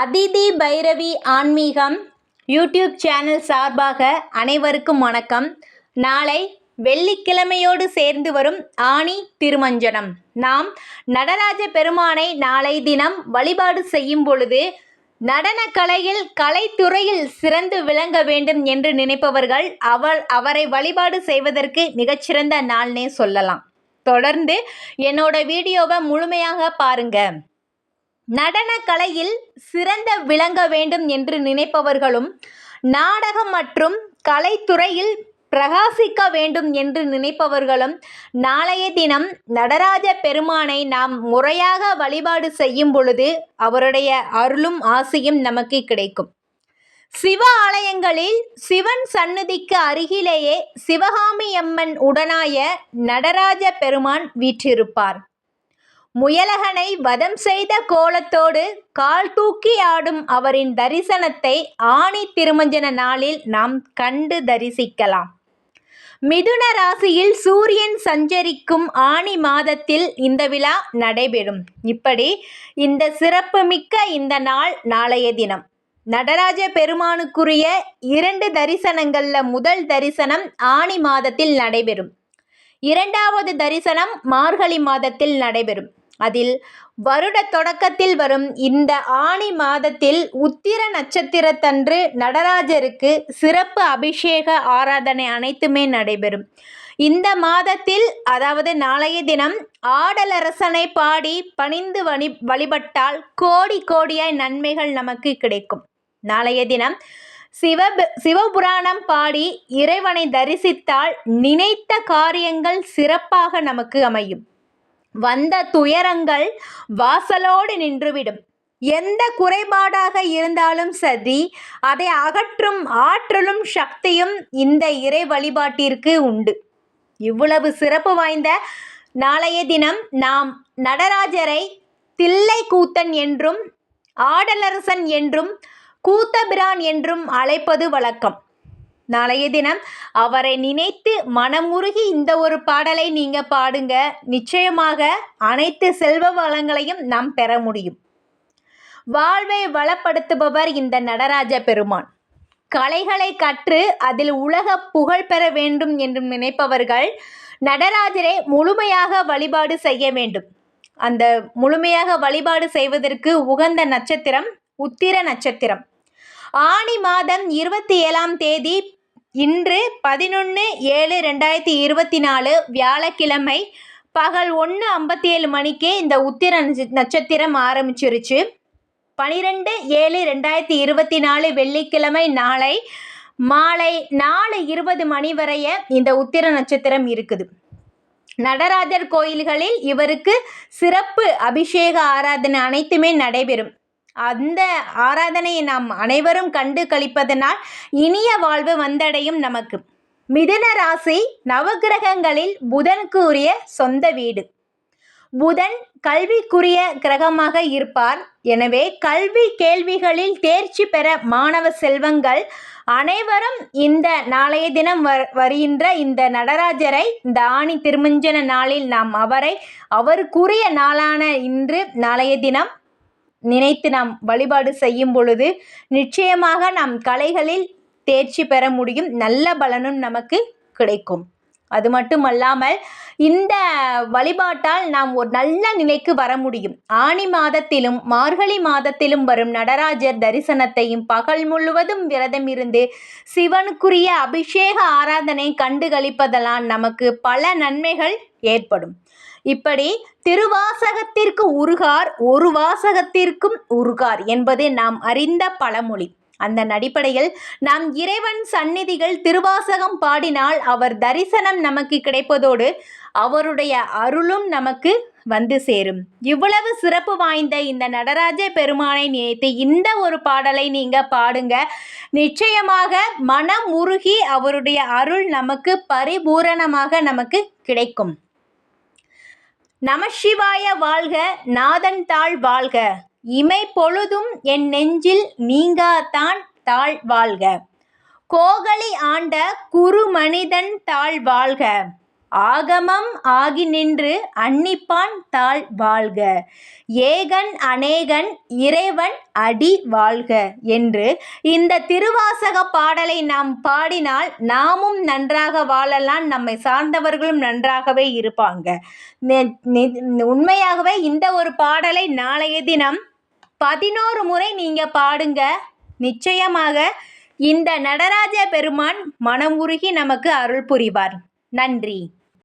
அதிதி பைரவி ஆன்மீகம் YouTube channel சார்பாக அனைவருக்கும் வணக்கம். நாளை வெள்ளிக்கிழமையோடு சேர்ந்து வரும் ஆணி திருமஞ்சனம். நாம் நடராஜ பெருமானை நாளை தினம் வழிபாடு செய்யும் பொழுது நடனக்கலையில் கலைத்துறையில் சிறந்து விளங்க வேண்டும் என்று நினைப்பவர்கள் அவர் அவரை வழிபாடு செய்வதற்கு மிகச்சிறந்த நாள்னே சொல்லலாம். தொடர்ந்து என்னோட வீடியோவை முழுமையாக பாருங்கள் நடன கலையில் சிறந்த விளங்க வேண்டும் என்று நினைப்பவர்களும் நாடகம் மற்றும் கலைத்துறையில் பிரகாசிக்க வேண்டும் என்று நினைப்பவர்களும் நாளைய தினம் நடராஜ பெருமானை நாம் முறையாக வழிபாடு செய்யும் பொழுது அவருடைய அருளும் ஆசையும் நமக்கு கிடைக்கும். சிவ ஆலயங்களில் சிவன் சந்நிதிக்கு அருகிலேயே சிவகாமி அம்மன் உடனாய நடராஜ பெருமான் வீற்றிருப்பார். முயலகனை வதம் செய்த கோலத்தோடு கால் தூக்கி ஆடும் அவரின் தரிசனத்தை ஆணி திருமஞ்சன நாளில் நாம் கண்டு தரிசிக்கலாம். மிதுன ராசியில் சூரியன் சஞ்சரிக்கும் ஆணி மாதத்தில் இந்த விழா நடைபெறும். இப்படி இந்த சிறப்புமிக்க இந்த நாள் நாளைய தினம். நடராஜ பெருமானுக்குரிய இரண்டு தரிசனங்கள்ல முதல் தரிசனம் ஆணி மாதத்தில் நடைபெறும். இரண்டாவது தரிசனம் மார்கழி மாதத்தில் நடைபெறும். அதில் வருட தொடக்கத்தில் வரும் இந்த ஆணி மாதத்தில் உத்திர நட்சத்திரத்தன்று நடராஜருக்கு சிறப்பு அபிஷேக ஆராதனை அனைத்துமே நடைபெறும். இந்த மாதத்தில் அதாவது நாளைய தினம் ஆடலரசனை பாடி பணிந்து வழி வழிபட்டால் கோடி கோடியாய் நன்மைகள் நமக்கு கிடைக்கும். நாளைய தினம் சிவ சிவபுராணம் பாடி இறைவனை தரிசித்தால் நினைத்த காரியங்கள் சிறப்பாக நமக்கு அமையும். வந்த துயரங்கள் வாசலோடு நின்றுவிடும். எந்த குறைபாடாக இருந்தாலும் சரி அதை அகற்றும் ஆற்றலும் சக்தியும் இந்த இறை வழிபாட்டிற்கு உண்டு. இவ்வளவு சிறப்பு வாய்ந்த நாளைய தினம் நாம் நடராஜரை தில்லை கூத்தன் என்றும் ஆடலரசன் என்றும் கூத்தபிரான் என்றும் அழைப்பது வழக்கம். நாளைய தினம் அவரை நினைத்து மனமுருகி இந்த ஒரு பாடலை நீங்க பாடுங்க. நிச்சயமாக அனைத்து செல்வ வளங்களையும் நாம் பெற முடியும். வாழ்வை வளப்படுத்துபவர் இந்த நடராஜ பெருமான். கலைகளை கற்று அதில் உலக புகழ் பெற வேண்டும் என்று நினைப்பவர்கள் நடராஜரை முழுமையாக வழிபாடு செய்ய வேண்டும். அந்த முழுமையாக வழிபாடு செய்வதற்கு உகந்த நட்சத்திரம் உத்திர நட்சத்திரம். ஆணி மாதம் இருபத்தி ஏழாம் தேதி இன்று பதினொன்று ஏழு ரெண்டாயிரத்தி இருபத்தி நாலு வியாழக்கிழமை பகல் ஒன்று ஐம்பத்தி ஏழு மணிக்கே இந்த உத்திர நட்சத்திரம் ஆரம்பிச்சிருச்சு. பனிரெண்டு ஏழு ரெண்டாயிரத்தி இருபத்தி நாலு வெள்ளிக்கிழமை நாளை மாலை நாலு இருபது மணி வரைய இந்த உத்திர நட்சத்திரம் இருக்குது. நடராஜர் கோயில்களில் இவருக்கு சிறப்பு அபிஷேக ஆராதனை அனைத்துமே நடைபெறும். அந்த ஆராதனையை நாம் அனைவரும் கண்டு கழிப்பதனால் இனிய வாழ்வு வந்தடையும் நமக்கு. மிதுன ராசி நவகிரகங்களில் புதனுக்குரிய சொந்த வீடு. புதன் கல்விக்குரிய கிரகமாக இருப்பார். எனவே கல்வி கேள்விகளில் தேர்ச்சி பெற மாணவ செல்வங்கள் அனைவரும் இந்த நாளைய தினம் வருகின்ற இந்த நடராஜரை இந்த ஆணி திருமஞ்சன நாளில் நாம் அவரை அவருக்குரிய நாளான இன்று நாளைய தினம் நினைத்து நாம் வழிபாடு செய்யும் பொழுது நிச்சயமாக நாம் கலைகளில் தேர்ச்சி பெற முடியும். நல்ல பலனும் நமக்கு கிடைக்கும். அது மட்டுமல்லாமல் இந்த வழிபாட்டால் நாம் ஒரு நல்ல நிலைக்கு வர முடியும். ஆணி மாதத்திலும் மார்கழி மாதத்திலும் வரும் நடராஜர் தரிசனத்தையும் பகல் முழுவதும் விரதம் இருந்து சிவனுக்குரிய அபிஷேக ஆராதனை கண்டுகளிப்பதெல்லாம் நமக்கு பல நன்மைகள் ஏற்படும். இப்படி திருவாசகத்திற்கு உருகார் ஒரு வாசகத்திற்கும் உருகார் என்பது நாம் அறிந்த பழமொழி. அந்த அடிப்படையில் நாம் இறைவன் சந்நிதிகள் திருவாசகம் பாடினால் அவர் தரிசனம் நமக்கு கிடைப்பதோடு அவருடைய அருளும் நமக்கு வந்து சேரும். இவ்வளவு சிறப்பு வாய்ந்த இந்த நடராஜ பெருமானை நினைத்து இந்த ஒரு பாடலை நீங்க பாடுங்க. நிச்சயமாக மனம் உருகி அவருடைய அருள் நமக்கு பரிபூரணமாக நமக்கு கிடைக்கும். நமசிவாய வாழ்க நாதன் தாழ் வாழ்க. இமை பொழுதும் என் நெஞ்சில் நீங்காதான் தாழ் வாழ்க. கோகலி ஆண்ட குரு மனிதன் தாழ் வாழ்க. ஆகமம் ஆகி நின்று அன்னிப்பான் தாள் வாழ்க. ஏகன் அநேகன் இறைவன் அடி வாழ்க என்று இந்த திருவாசக பாடலை நாம் பாடினால் நாமும் நன்றாக வாழலாம் நம்மை சார்ந்தவர்களும் நன்றாகவே இருப்பாங்க. நெ- உண்மையாகவே இந்த ஒரு பாடலை நாளைய தினம் பதினோரு முறை நீங்கள் பாடுங்க. நிச்சயமாக இந்த நடராஜ பெருமான் மனம் உருகி நமக்கு அருள் புரிவார். நன்றி.